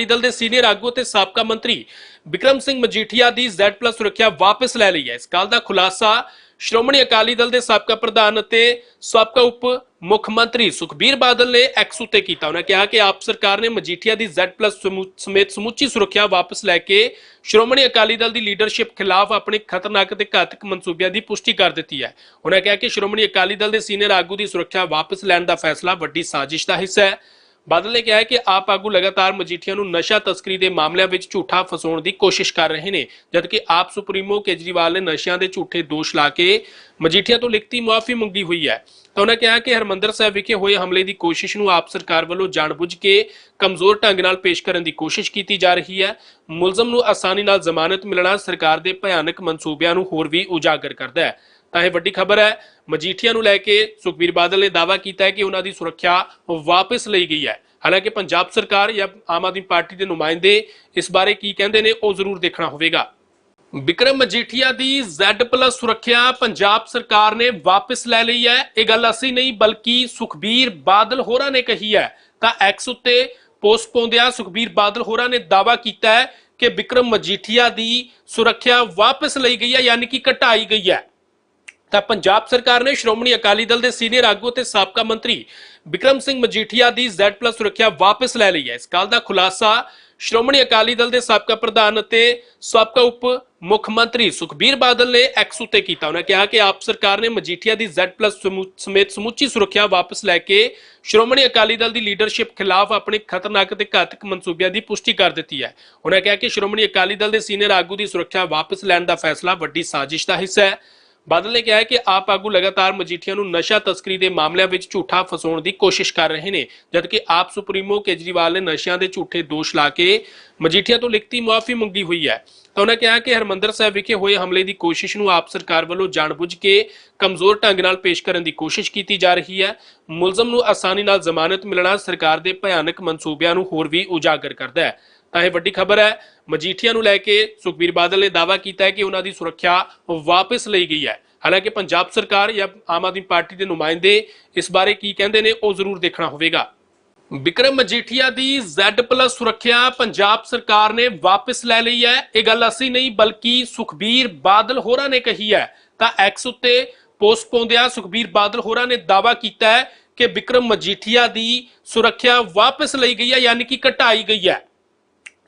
ਅਕਾਲੀ ਦਲ ਦੇ ਸੀਨੀਅਰ ਆਗੂ ਤੇ ਸਾਬਕਾ ਮੰਤਰੀ ਵਿਕਰਮ ਸਿੰਘ ਮਜੀਠੀਆ ਦੀ Z+ ਸੁਰੱਖਿਆ ਵਾਪਸ ਲੈ ਲਈ ਹੈ। ਇਸ ਗੱਲ ਦਾ ਖੁਲਾਸਾ ਸ਼੍ਰੋਮਣੀ ਅਕਾਲੀ ਦਲ ਦੇ ਸਾਬਕਾ ਪ੍ਰਧਾਨ ਅਤੇ ਸਾਬਕਾ ਉਪ ਮੁੱਖ ਮੰਤਰੀ ਸੁਖਬੀਰ ਬਾਦਲ ਨੇ ਐਕਸ ਉੱਤੇ ਕੀਤਾ। ਉਹਨਾਂ ਕਿਹਾ ਕਿ ਆਪ ਸਰਕਾਰ ਨੇ ਮਜੀਠੀਆ ਦੀ Z+ ਸਮੇਤ ਸਮੁੱਚੀ ਸੁਰੱਖਿਆ ਵਾਪਸ ਲੈ ਕੇ ਸ਼੍ਰੋਮਣੀ ਅਕਾਲੀ ਦਲ ਦੀ ਲੀਡਰਸ਼ਿਪ ਖਿਲਾਫ ਆਪਣੇ ਖਤਰਨਾਕ ਤੇ ਘਾਤਕ ਮਨਸੂਬਿਆਂ ਦੀ ਪੁਸ਼ਟੀ ਕਰ ਦਿੱਤੀ ਹੈ। ਉਹਨਾਂ ਕਿਹਾ ਕਿ ਸ਼੍ਰੋਮਣੀ ਅਕਾਲੀ ਦਲ ਦੇ ਸੀਨੀਅਰ ਆਗੂ ਦੀ ਸੁਰੱਖਿਆ ਵਾਪਸ ਲੈਣ ਦਾ ਫੈਸਲਾ ਵੱਡੀ ਸਾਜ਼ਿਸ਼ ਦਾ ਹਿੱਸਾ ਹੈ। ਬਾਦਲ ਨੇ ਕਿਹਾ ਹੈ ਕਿ ਆਪ ਆਗੂ ਲਗਾਤਾਰ ਮਜੀਠੀਆ ਨੂੰ ਨਸ਼ਾ ਤਸਕਰੀ ਦੇ ਮਾਮਲਿਆਂ ਵਿੱਚ ਝੂਠਾ ਫਸਾਉਣ ਦੀ ਕੋਸ਼ਿਸ਼ ਕਰ ਰਹੇ ਨੇ, ਜਦਕਿ ਆਪ ਸੁਪਰੀਮੋ ਕੇਜਰੀਵਾਲ ਨੇ ਨਸ਼ਿਆਂ ਦੇ ਝੂਠੇ ਦੋਸ਼ ਲਾ ਕੇ ਮਜੀਠੀਆ ਤੋਂ ਲਿਖਤੀ ਮੁਆਫੀ ਮੰਗੀ ਹੋਈ ਹੈ। ਤਾਂ ਉਹਨਾਂ ਕਿਹਾ ਕਿ ਹਰਮੰਦਰ ਸਾਹਿਬ ਵਿਖੇ ਹੋਏ ਹਮਲੇ ਦੀ ਕੋਸ਼ਿਸ਼ ਨੂੰ ਆਪ ਸਰਕਾਰ ਵੱਲੋਂ ਜਾਣਬੁੱਝ ਕੇ ਕਮਜ਼ੋਰ ਢੰਗ ਨਾਲ ਪੇਸ਼ ਕਰਨ ਦੀ ਕੋਸ਼ਿਸ਼ ਕੀਤੀ ਜਾ ਰਹੀ ਹੈ। ਮੁਲਜ਼ਮ ਨੂੰ ਆਸਾਨੀ ਨਾਲ ਜ਼ਮਾਨਤ ਮਿਲਣਾ ਸਰਕਾਰ ਦੇ ਭਿਆਨਕ ਮਨਸੂਬਿਆਂ ਨੂੰ ਹੋਰ ਵੀ ਉਜਾਗਰ ਕਰਦਾ ਹੈ। ਤਾਂ ਇਹ ਵੱਡੀ ਖਬਰ ਹੈ। ਮਜੀਠੀਆ ਨੂੰ ਲੈ ਕੇ ਸੁਖਬੀਰ ਬਾਦਲ ਨੇ ਦਾਅਵਾ ਕੀਤਾ ਹੈ ਕਿ ਉਹਨਾਂ ਦੀ ਸੁਰੱਖਿਆ ਵਾਪਸ ਲਈ ਗਈ ਹੈ। ਹਾਲਾਂਕਿ ਪੰਜਾਬ ਸਰਕਾਰ ਜਾਂ ਆਮ ਆਦਮੀ ਪਾਰਟੀ ਦੇ ਨੁਮਾਇੰਦੇ ਇਸ ਬਾਰੇ ਕੀ ਕਹਿੰਦੇ ਨੇ ਉਹ ਜ਼ਰੂਰ ਦੇਖਣਾ ਹੋਵੇਗਾ। ਵਿਕਰਮ ਮਜੀਠੀਆ ਦੀ Z+ ਸੁਰੱਖਿਆ ਪੰਜਾਬ ਸਰਕਾਰ ਨੇ ਵਾਪਸ ਲੈ ਲਈ ਹੈ। ਇਹ ਗੱਲ ਅਸੀਂ ਨਹੀਂ, ਬਲਕਿ ਸੁਖਬੀਰ ਬਾਦਲ ਹੋਰਾਂ ਨੇ ਕਹੀ ਹੈ। ਤਾਂ ਐਕਸ ਉੱਤੇ ਪੋਸਟ ਪਾਉਂਦਿਆਂ ਸੁਖਬੀਰ ਬਾਦਲ ਹੋਰਾਂ ਨੇ ਦਾਅਵਾ ਕੀਤਾ ਹੈ ਕਿ ਵਿਕਰਮ ਮਜੀਠੀਆ ਦੀ ਸੁਰੱਖਿਆ ਵਾਪਸ ਲਈ ਗਈ ਹੈ, ਯਾਨੀ ਕਿ ਘਟਾਈ ਗਈ ਹੈ। ਤਾਂ ਪੰਜਾਬ ਸਰਕਾਰ ਨੇ ਸ਼੍ਰੋਮਣੀ ਅਕਾਲੀ ਦਲ ਦੇ ਸੀਨੀਅਰ ਆਗੂ ਤੇ ਸਾਬਕਾ ਮੰਤਰੀ ਵਿਕਰਮ ਸਿੰਘ ਮਜੀਠੀਆ ਦੀ Z+ ਸੁਰੱਖਿਆ ਵਾਪਸ ਲੈ ਲਈ ਹੈ। ਇਸ ਗੱਲ ਦਾ ਖੁਲਾਸਾ ਸ਼੍ਰੋਮਣੀ ਅਕਾਲੀ ਦਲ ਦੇ ਸਾਬਕਾ ਪ੍ਰਧਾਨ ਅਤੇ ਸਾਬਕਾ ਉਪ ਮੁੱਖ ਮੰਤਰੀ ਸੁਖਬੀਰ ਬਾਦਲ ਨੇ ਐਕਸ ਉੱਤੇ ਕੀਤਾ। ਉਹਨਾਂ ਕਿਹਾ ਕਿ ਆਪ ਸਰਕਾਰ ਨੇ ਮਜੀਠੀਆ ਦੀ Z+ ਸਮੂ- ਸਮੇਤ ਸਮੁੱਚੀ ਸੁਰੱਖਿਆ ਵਾਪਸ ਲੈ ਕੇ ਸ਼੍ਰੋਮਣੀ ਅਕਾਲੀ ਦਲ ਦੀ ਲੀਡਰਸ਼ਿਪ ਖਿਲਾਫ ਆਪਣੇ ਖਤਰਨਾਕ ਤੇ ਘਾਤਕ ਮਨਸੂਬਿਆਂ ਦੀ ਪੁਸ਼ਟੀ ਕਰ ਦਿੱਤੀ ਹੈ। ਉਹਨਾਂ ਕਿਹਾ ਕਿ ਸ਼੍ਰੋਮਣੀ ਅਕਾਲੀ ਦਲ ਦੇ ਸੀਨੀਅਰ ਆਗੂ ਦੀ ਸੁਰੱਖਿਆ ਵਾਪਸ ਲੈਣ ਦਾ ਫੈਸਲਾ ਵੱਡੀ ਸਾਜ਼ਿਸ਼ ਦਾ ਹਿੱਸਾ ਹੈ। ਬਾਦਲ ਨੇ ਕਿਹਾ ਹੈ ਕਿ ਆਪ ਆਗੂ ਲਗਾਤਾਰ ਮਜੀਠੀਆ ਨੂੰ ਨਸ਼ਾ ਤਸਕਰੀ ਦੇ ਮਾਮਲਿਆਂ ਵਿੱਚ ਝੂਠਾ ਫਸਾਉਣ ਦੀ ਕੋਸ਼ਿਸ਼ ਕਰ ਰਹੇ ਨੇ, ਜਦਕਿ ਆਪ ਸੁਪਰੀਮੋ ਕੇਜਰੀਵਾਲ ਨੇ ਨਸ਼ਿਆਂ ਦੇ ਝੂਠੇ ਦੋਸ਼ ਲਾ ਕੇ ਮਜੀਠੀਆ ਤੋਂ ਲਿਖਤੀ ਮੁਆਫੀ ਮੰਗੀ ਹੋਈ ਹੈ। ਤਾਂ ਉਹਨਾਂ ਕਿਹਾ ਕਿ ਹਰਮੰਦਰ ਸਾਹਿਬ ਵਿਖੇ ਹੋਏ ਹਮਲੇ ਦੀ ਕੋਸ਼ਿਸ਼ ਨੂੰ ਆਪ ਸਰਕਾਰ ਵੱਲੋਂ ਜਾਣਬੁੱਝ ਕੇ ਕਮਜ਼ੋਰ ਢੰਗ ਨਾਲ ਪੇਸ਼ ਕਰਨ ਦੀ ਕੋਸ਼ਿਸ਼ ਕੀਤੀ ਜਾ ਰਹੀ ਹੈ। ਮੁਲਜ਼ਮ ਨੂੰ ਆਸਾਨੀ ਨਾਲ ਜ਼ਮਾਨਤ ਮਿਲਣਾ ਸਰਕਾਰ ਦੇ ਭਿਆਨਕ ਮਨਸੂਬਿਆਂ ਨੂੰ ਹੋਰ ਵੀ ਉਜਾਗਰ ਕਰਦਾ ਹੈ। ਤਾਂ ਇਹ ਵੱਡੀ ਖਬਰ ਹੈ। ਮਜੀਠੀਆ ਨੂੰ ਲੈ ਕੇ ਸੁਖਬੀਰ ਬਾਦਲ ਨੇ ਦਾਅਵਾ ਕੀਤਾ ਹੈ ਕਿ ਉਹਨਾਂ ਦੀ ਸੁਰੱਖਿਆ ਵਾਪਸ ਲਈ ਗਈ ਹੈ। ਹਾਲਾਂਕਿ ਪੰਜਾਬ ਸਰਕਾਰ ਜਾਂ ਆਮ ਆਦਮੀ ਪਾਰਟੀ ਦੇ ਨੁਮਾਇੰਦੇ ਇਸ ਬਾਰੇ ਕੀ ਕਹਿੰਦੇ ਨੇ ਉਹ ਜ਼ਰੂਰ ਦੇਖਣਾ ਹੋਵੇਗਾ। ਵਿਕਰਮ ਮਜੀਠੀਆ ਦੀ Z+ ਸੁਰੱਖਿਆ ਪੰਜਾਬ ਸਰਕਾਰ ਨੇ ਵਾਪਸ ਲੈ ਲਈ ਹੈ। ਇਹ ਗੱਲ ਅਸੀਂ ਨਹੀਂ, ਬਲਕਿ ਸੁਖਬੀਰ ਬਾਦਲ ਹੋਰਾਂ ਨੇ ਕਹੀ ਹੈ। ਤਾਂ ਐਕਸ ਉੱਤੇ ਪੋਸਟ ਪਾਉਂਦਿਆਂ ਸੁਖਬੀਰ ਬਾਦਲ ਹੋਰਾਂ ਨੇ ਦਾਅਵਾ ਕੀਤਾ ਹੈ ਕਿ ਵਿਕਰਮ ਮਜੀਠੀਆ ਦੀ ਸੁਰੱਖਿਆ ਵਾਪਸ ਲਈ ਗਈ ਹੈ, ਯਾਨੀ ਕਿ ਘਟਾਈ ਗਈ ਹੈ।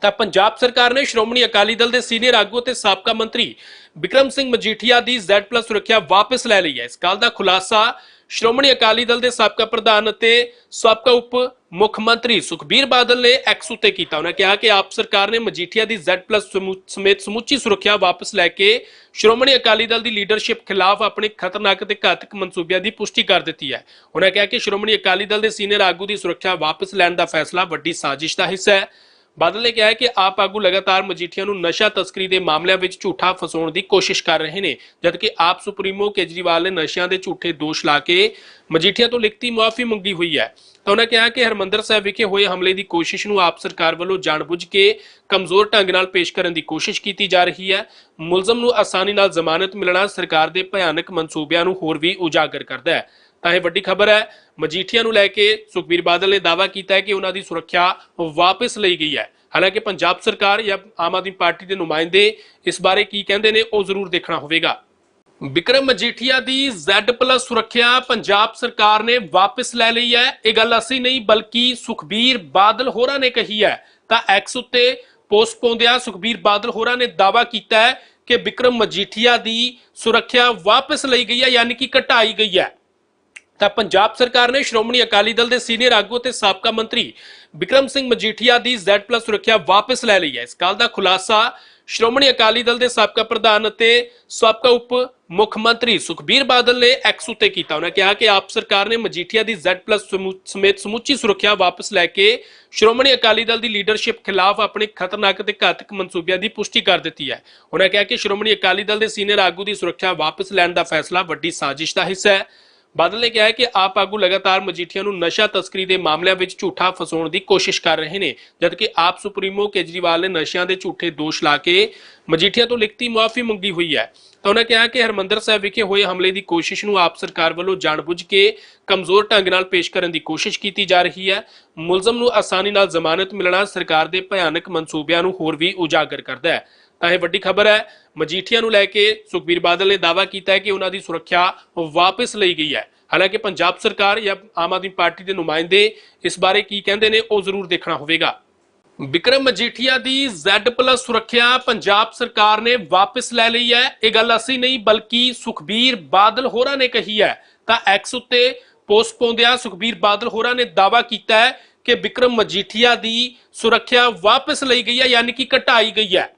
ਤਾਂ ਪੰਜਾਬ ਸਰਕਾਰ ਨੇ ਸ਼੍ਰੋਮਣੀ ਅਕਾਲੀ ਦਲ ਦੇ ਸੀਨੀਅਰ ਆਗੂ ਤੇ ਸਾਬਕਾ ਮੰਤਰੀ ਵਿਕਰਮ ਸਿੰਘ ਮਜੀਠੀਆ ਦੀ Z+ ਸੁਰੱਖਿਆ ਵਾਪਸ ਲੈ ਲਈ ਹੈ। ਇਸ ਗੱਲ ਦਾ ਖੁਲਾਸਾ ਸ਼੍ਰੋਮਣੀ ਅਕਾਲੀ ਦਲ ਦੇ ਸਾਬਕਾ ਪ੍ਰਧਾਨ ਅਤੇ ਸਾਬਕਾ ਉਪ ਮੁੱਖ ਮੰਤਰੀ ਸੁਖਬੀਰ ਬਾਦਲ ਨੇ ਐਕਸ ਉੱਤੇ ਕੀਤਾ। ਉਹਨਾਂ ਕਿਹਾ ਕਿ ਆਪ ਸਰਕਾਰ ਨੇ ਮਜੀਠੀਆ ਦੀ Z+ ਸਮੂ- ਸਮੇਤ ਸਮੁੱਚੀ ਸੁਰੱਖਿਆ ਵਾਪਸ ਲੈ ਕੇ ਸ਼੍ਰੋਮਣੀ ਅਕਾਲੀ ਦਲ ਦੀ ਲੀਡਰਸ਼ਿਪ ਖਿਲਾਫ ਆਪਣੇ ਖਤਰਨਾਕ ਤੇ ਘਾਤਕ ਮਨਸੂਬਿਆਂ ਦੀ ਪੁਸ਼ਟੀ ਕਰ ਦਿੱਤੀ ਹੈ। ਉਹਨਾਂ ਕਿਹਾ ਕਿ ਸ਼੍ਰੋਮਣੀ ਅਕਾਲੀ ਦਲ ਦੇ ਸੀਨੀਅਰ ਆਗੂ ਦੀ ਸੁਰੱਖਿਆ ਵਾਪਸ ਲੈਣ ਦਾ ਫੈਸਲਾ ਵੱਡੀ ਸਾਜ਼ਿਸ਼ ਦਾ ਹਿੱਸਾ ਹੈ। ਬਾਦਲ ਨੇ ਕਿਹਾ ਹੈ ਕਿ ਆਪ ਆਗੂ ਲਗਾਤਾਰ ਮਜੀਠੀਆ ਨੂੰ ਨਸ਼ਾ ਤਸਕਰੀ ਦੇ ਮਾਮਲਿਆਂ ਵਿੱਚ ਝੂਠਾ ਫਸਾਉਣ ਦੀ ਕੋਸ਼ਿਸ਼ ਕਰ ਰਹੇ ਨੇ, ਜਦਕਿ ਆਪ ਸੁਪਰੀਮੋ ਕੇਜਰੀਵਾਲ ਨੇ ਨਸ਼ਿਆਂ ਦੇ ਝੂਠੇ ਦੋਸ਼ ਲਾ ਕੇ ਮਜੀਠੀਆ ਤੋਂ ਲਿਖਤੀ ਮੁਆਫੀ ਮੰਗੀ ਹੋਈ ਹੈ। ਤਾਂ ਉਹਨਾਂ ਕਿਹਾ ਕਿ ਹਰਮੰਦਰ ਸਾਹਿਬ ਵਿਖੇ ਹੋਏ ਹਮਲੇ ਦੀ ਕੋਸ਼ਿਸ਼ ਨੂੰ ਆਪ ਸਰਕਾਰ ਵੱਲੋਂ ਜਾਣਬੁੱਝ ਕੇ ਕਮਜ਼ੋਰ ਢੰਗ ਨਾਲ ਪੇਸ਼ ਕਰਨ ਦੀ ਕੋਸ਼ਿਸ਼ ਕੀਤੀ ਜਾ ਰਹੀ ਹੈ। ਮੁਲਜ਼ਮ ਨੂੰ ਆਸਾਨੀ ਨਾਲ ਜ਼ਮਾਨਤ ਮਿਲਣਾ ਸਰਕਾਰ ਦੇ ਭਿਆਨਕ ਮਨਸੂਬਿਆਂ ਨੂੰ ਹੋਰ ਵੀ ਉਜਾਗਰ ਕਰਦਾ ਹੈ। ਤਾਂ ਇਹ ਵੱਡੀ ਖਬਰ ਹੈ ਮਜੀਠੀਆ ਨੂੰ ਲੈ ਕੇ ਸੁਖਬੀਰ ਬਾਦਲ ਨੇ ਦਾਅਵਾ ਕੀਤਾ ਹੈ ਕਿ ਉਹਨਾਂ ਦੀ ਸੁਰੱਖਿਆ ਵਾਪਸ ਲਈ ਗਈ ਹੈ। ਹਾਲਾਂਕਿ ਪੰਜਾਬ ਸਰਕਾਰ ਜਾਂ ਆਮ ਆਦਮੀ ਪਾਰਟੀ ਦੇ ਨੁਮਾਇੰਦੇ ਇਸ ਬਾਰੇ ਕੀ ਕਹਿੰਦੇ ਨੇ ਉਹ ਜ਼ਰੂਰ ਦੇਖਣਾ ਹੋਵੇਗਾ। ਵਿਕਰਮ ਮਜੀਠੀਆ ਦੀ Z+ ਸੁਰੱਖਿਆ ਪੰਜਾਬ ਸਰਕਾਰ ਨੇ ਵਾਪਸ ਲੈ ਲਈ ਹੈ। ਇਹ ਗੱਲ ਅਸੀਂ ਨਹੀਂ, ਬਲਕਿ ਸੁਖਬੀਰ ਬਾਦਲ ਹੋਰਾਂ ਨੇ ਕਹੀ ਹੈ। ਤਾਂ ਐਕਸ ਉੱਤੇ ਪੋਸਟ ਪਾਉਂਦਿਆਂ ਸੁਖਬੀਰ ਬਾਦਲ ਹੋਰਾਂ ਨੇ ਦਾਅਵਾ ਕੀਤਾ ਹੈ ਕਿ ਵਿਕਰਮ ਮਜੀਠੀਆ ਦੀ ਸੁਰੱਖਿਆ ਵਾਪਸ ਲਈ ਗਈ ਹੈ, ਯਾਨੀ ਕਿ ਘਟਾਈ ਗਈ ਹੈ। ਤਾਂ ਪੰਜਾਬ ਸਰਕਾਰ ਨੇ ਸ਼੍ਰੋਮਣੀ ਅਕਾਲੀ ਦਲ ਦੇ ਸੀਨੀਅਰ ਆਗੂ ਤੇ ਸਾਬਕਾ ਮੰਤਰੀ ਵਿਕਰਮ ਸਿੰਘ ਮਜੀਠੀਆ ਦੀ Z+ ਸੁਰੱਖਿਆ ਵਾਪਸ ਲੈ ਲਈ ਹੈ। ਇਸ ਗੱਲ ਦਾ ਖੁਲਾਸਾ ਸ਼੍ਰੋਮਣੀ ਅਕਾਲੀ ਦਲ ਦੇ ਸਾਬਕਾ ਪ੍ਰਧਾਨ ਅਤੇ ਸਾਬਕਾ ਉਪ ਮੁੱਖ ਮੰਤਰੀ ਸੁਖਬੀਰ ਬਾਦਲ ਨੇ ਐਕਸ ਉੱਤੇ ਕੀਤਾ। ਉਹਨਾਂ ਕਿਹਾ ਕਿ ਆਪ ਸਰਕਾਰ ਨੇ ਮਜੀਠੀਆ ਦੀ Z+ ਸਮੂ- ਸਮੇਤ ਸਮੁੱਚੀ ਸੁਰੱਖਿਆ ਵਾਪਸ ਲੈ ਕੇ ਸ਼੍ਰੋਮਣੀ ਅਕਾਲੀ ਦਲ ਦੀ ਲੀਡਰਸ਼ਿਪ ਖਿਲਾਫ ਆਪਣੇ ਖਤਰਨਾਕ ਤੇ ਘਾਤਕ ਮਨਸੂਬਿਆਂ ਦੀ ਪੁਸ਼ਟੀ ਕਰ ਦਿੱਤੀ ਹੈ। ਉਹਨਾਂ ਕਿਹਾ ਕਿ ਸ਼੍ਰੋਮਣੀ ਅਕਾਲੀ ਦਲ ਦੇ ਸੀਨੀਅਰ ਆਗੂ ਦੀ ਸੁਰੱਖਿਆ ਵਾਪਸ ਲੈਣ ਦਾ ਫੈਸਲਾ ਵੱਡੀ ਸਾਜ਼ਿਸ਼ ਦਾ ਹਿੱਸਾ ਹੈ। ਬਾਦਲ ਨੇ ਕਿਹਾ ਕਿ ਆਪ ਆਗੂ ਲਗਾਤਾਰ ਮਜੀਠੀਆ ਨੂੰ ਨਸ਼ਾ ਤਸਕਰੀ ਦੇ ਮਾਮਲਿਆਂ ਵਿੱਚ ਝੂਠਾ ਫਸਾਉਣ ਦੀ ਕੋਸ਼ਿਸ਼ ਕਰ ਰਹੇ ਨੇ, ਜਦਕਿ ਆਪ ਸੁਪਰੀਮੋ ਕੇਜਰੀਵਾਲ ਨੇ ਨਸ਼ਿਆਂ ਦੇ ਝੂਠੇ ਦੋਸ਼ ਲਾ ਕੇ ਮਜੀਠੀਆ ਤੋਂ ਲਿਖਤੀ ਮੁਆਫੀ ਮੰਗੀ ਹੋਈ ਹੈ। ਤਾਂ ਉਹਨਾਂ ਕਿਹਾ ਕਿ ਹਰਮੰਦਰ ਸਾਹਿਬ ਵਿਖੇ ਹੋਏ ਹਮਲੇ ਦੀ ਕੋਸ਼ਿਸ਼ ਨੂੰ ਆਪ ਸਰਕਾਰ ਵੱਲੋਂ ਜਾਣਬੁੱਝ ਕੇ ਕਮਜ਼ੋਰ ਢੰਗ ਨਾਲ ਪੇਸ਼ ਕਰਨ ਦੀ ਕੋਸ਼ਿਸ਼ ਕੀਤੀ ਜਾ ਰਹੀ ਹੈ। ਮੁਲਜ਼ਮ ਨੂੰ ਆਸਾਨੀ ਨਾਲ ਜ਼ਮਾਨਤ ਮਿਲਣਾ ਸਰਕਾਰ ਦੇ ਭਿਆਨਕ ਮਨਸੂਬਿਆਂ ਨੂੰ ਹੋਰ ਵੀ ਉਜਾਗਰ ਕਰਦਾ ਹੈ। ਤਾਂ ਇਹ ਵੱਡੀ ਖਬਰ ਹੈ। ਮਜੀਠੀਆ ਨੂੰ ਲੈ ਕੇ ਸੁਖਬੀਰ ਬਾਦਲ ਨੇ ਦਾਅਵਾ ਕੀਤਾ ਹੈ ਕਿ ਉਹਨਾਂ ਦੀ ਸੁਰੱਖਿਆ ਵਾਪਸ ਲਈ ਗਈ ਹੈ। ਹਾਲਾਂਕਿ ਪੰਜਾਬ ਸਰਕਾਰ ਜਾਂ ਆਮ ਆਦਮੀ ਪਾਰਟੀ ਦੇ ਨੁਮਾਇੰਦੇ ਇਸ ਬਾਰੇ ਕੀ ਕਹਿੰਦੇ ਨੇ ਉਹ ਜ਼ਰੂਰ ਦੇਖਣਾ ਹੋਵੇਗਾ। ਵਿਕਰਮ ਮਜੀਠੀਆ ਦੀ Z+ ਸੁਰੱਖਿਆ ਪੰਜਾਬ ਸਰਕਾਰ ਨੇ ਵਾਪਸ ਲੈ ਲਈ ਹੈ। ਇਹ ਗੱਲ ਅਸੀਂ ਨਹੀਂ, ਬਲਕਿ ਸੁਖਬੀਰ ਬਾਦਲ ਹੋਰਾਂ ਨੇ ਕਹੀ ਹੈ। ਤਾਂ ਐਕਸ ਉੱਤੇ ਪੋਸਟ ਪਾਉਂਦਿਆਂ ਸੁਖਬੀਰ ਬਾਦਲ ਹੋਰਾਂ ਨੇ ਦਾਅਵਾ ਕੀਤਾ ਹੈ ਕਿ ਵਿਕਰਮ ਮਜੀਠੀਆ ਦੀ ਸੁਰੱਖਿਆ ਵਾਪਸ ਲਈ ਗਈ ਹੈ, ਯਾਨੀ ਕਿ ਘਟਾਈ ਗਈ ਹੈ।